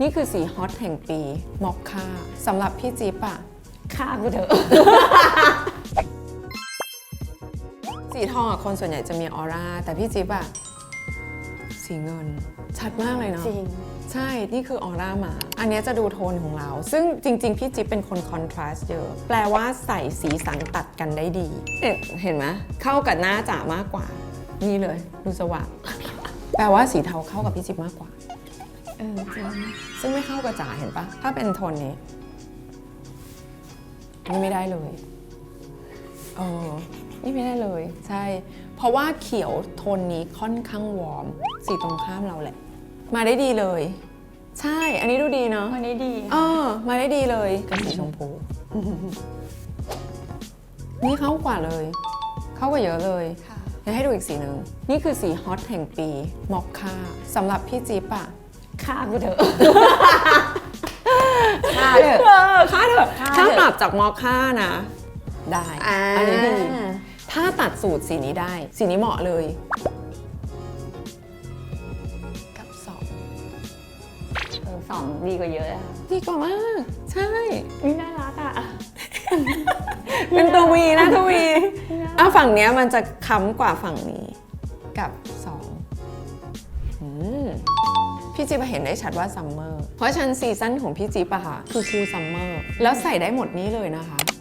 นี่คือสีฮอตแห่งปีมอคค่าสำหรับพี่จิ๊บอะฆ่ากูเถอะ สีทองอะคนส่วนใหญ่จะมีออร่า แต่พี่จิ๊บอะสีเงิน ชัดมากเลยเนาะ จริง ใช่ นี่คือออร่ามา อันเนี้ยจะดูโทนของเรา ซึ่งจริง ๆ พี่จิ๊บเป็นคนคอนทราสต์เยอะ แปลว่าใส่สีสันตัดกันได้ดีเห็นเห็นไหมเข้ากับหน้าจ๋ามากกว่า นี่เลย ดูสว่าง แปลว่าสีเทาเข้ากับพี่จิ๊บมากกว่า เออจริงซึ่งไม่เข้ากับจ๋าเห็นปะถ้าเป็นโทนนี้นี่ไม่ได้เลยเออนี่ไม่ได้เลย ใช่ เพราะว่าเขียวโทนนี้ค่อนข้างวอร์มสีตรงข้ามเราแหละ มาได้ดีเลย ใช่ อันนี้ดูดีเนาะวันนี้ดีเออมาได้ดีเลยกับสีชมพูนี่เข้ากว่าเลย เข้ากว่าเยอะเลย ค่ะ เดี๋ยวให้ดูอีกสีหนึ่ง นี่คือสีฮอตแห่งปี มอคค่าสำหรับพี่จิ๊บอะ ฆ่ากูเถอะค่าเถอะค่าเถอะค่าเถอะถ้าปรับจากมอคค่านะ ได้อ่าอันนี้ดีถ้าตัดสูตรสีนี้ได้ สีนี้เหมาะเลย กับสองเออสองดีกว่าเยอะอะดีกว่ามาก ใช่นี่น่ารักอะเป็นตัววีนะตัววีอะฝั่งเนี้ยมันจะค้ำกว่าฝั่งนี้ กับสองอืม พี่จิ๊บเห็นได้ชัดว่าซัมเมอร์เพราะฉะนันซีซั่นของพี่จิ๊บอะค่ะคือคูลซัมเมอร์แล้วใส่ได้หมดนี้เลยนะคะ